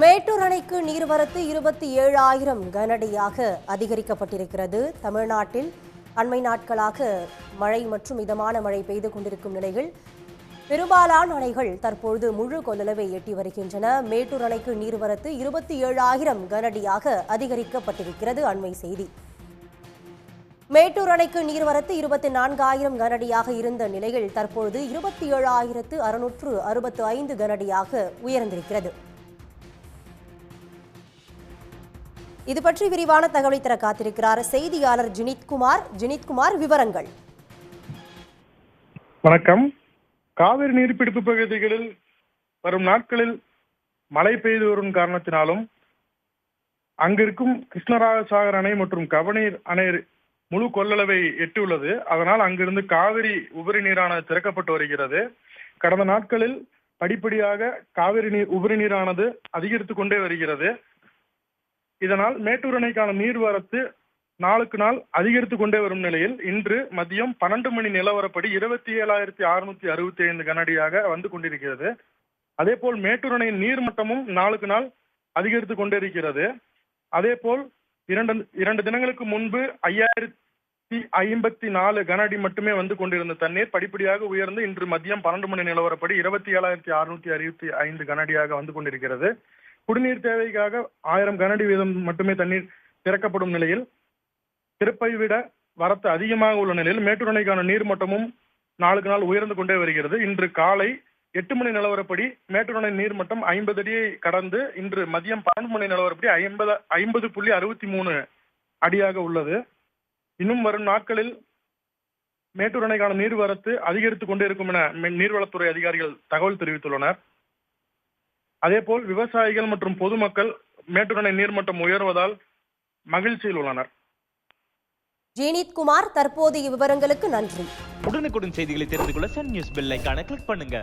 மேட்டூர் அணைக்கு நீர்வரத்து இருபத்தி ஏழாயிரம் கனடியாக அதிகரிக்கப்பட்டிருக்கிறது. தமிழ்நாட்டில் அண்மை நாட்களாக மழை மற்றும் மிதமான மழை பெய்து கொண்டிருக்கும் நிலையில் பெரும்பாலான அணைகள் தற்பொழுது முழு கொள்ளளவை எட்டி வருகின்றன. மேட்டூர் அணைக்கு நீர்வரத்து இருபத்தி ஏழாயிரம் கனடியாக அதிகரிக்கப்பட்டிருக்கிறது அண்மை செய்தி. மேட்டூர் அணைக்கு நீர்வரத்து இருபத்தி நான்காயிரம் கனடியாக இருந்த நிலையில் தற்பொழுது இருபத்தி ஏழாயிரத்து அறுநூற்று அறுபத்து ஐந்து கனடியாக உயர்ந்திருக்கிறது. இது பற்றி விரிவான தகவலை தர காத்திருக்கிறார் செய்தியாளர் ஜினித்குமார். ஜினித்குமார் விவரங்கள். வணக்கம். காவிரி நீர்பிடிப்பு பகுதிகளில் வரும் நாட்களில் மழை பெய்து வரும் காரணத்தினாலும் அங்கிருக்கும் கிருஷ்ணராஜசாகர் அணை மற்றும் கபநீர் அணை முழு கொள்ளளவை எட்டியுள்ளது. அதனால் அங்கிருந்து காவிரி உபரி நீரானது திறக்கப்பட்டு வருகிறது. கடந்த நாட்களில் படிப்படியாக காவிரி நீர் உபரி நீரானது அதிகரித்து கொண்டே வருகிறது. இதனால் மேட்டூர் அணைக்கான நீர்வரத்து நாளுக்கு நாள் அதிகரித்து கொண்டே வரும் நிலையில் இன்று மதியம் பன்னெண்டு மணி நிலவரப்படி இருபத்தி ஏழாயிரத்தி அறுநூத்தி அறுபத்தி ஐந்து கனடியாக வந்து கொண்டிருக்கிறது. அதே போல் மேட்டூர் அணையின் நீர்மட்டமும் நாளுக்கு நாள் அதிகரித்து கொண்டிருக்கிறது அதே போல் இரண்டு இரண்டு தினங்களுக்கு முன்பு ஐயாயிரத்தி ஐம்பத்தி நாலு கனஅடி மட்டுமே வந்து கொண்டிருந்த தண்ணீர் படிப்படியாக உயர்ந்து இன்று மதியம் பன்னெண்டு மணி நிலவரப்படி இருபத்தி ஏழாயிரத்தி அறுநூத்தி அறுபத்தி ஐந்து கனஅடியாக வந்து கொண்டிருக்கிறது. குடிநீர் தேவைக்காக ஆயிரம் கனஅடி வீதம் மட்டுமே தண்ணீர் திறக்கப்படும் நிலையில் திருப்பை விட வரத்து அதிகமாக உள்ள நிலையில் மேட்டூர் அணைக்கான நீர்மட்டமும் நாளுக்கு நாள் உயர்ந்து கொண்டே வருகிறது. இன்று காலை எட்டு மணி நிலவரப்படி மேட்டூர் அணை நீர்மட்டம் ஐம்பது அடியை கடந்து இன்று மதியம் பன்னெண்டு மணி நிலவரப்படி ஐம்பது ஐம்பது புள்ளி அறுபத்தி மூணு அடியாக உள்ளது. இன்னும் வரும் நாட்களில் மேட்டூர் அணைக்கான நீர்வரத்து அதிகரித்துக் கொண்டே இருக்கும் என நீர்வளத்துறை அதிகாரிகள் தகவல் தெரிவித்துள்ளனர். அதேபோல் விவசாயிகள் மற்றும் பொதுமக்கள் மேட்டூர் அணை நீர்மட்டம் உயர்வதால் மகிழ்ச்சியில் உள்ளனர். ஜீனித்குமார் தற்போதைய விவரங்களுக்கு நன்றி. உடனுக்குடன் செய்திகளை தெரிந்து கொள்ள சன் நியூஸ் பெல் ஐகானை கிளிக் பண்ணுங்க.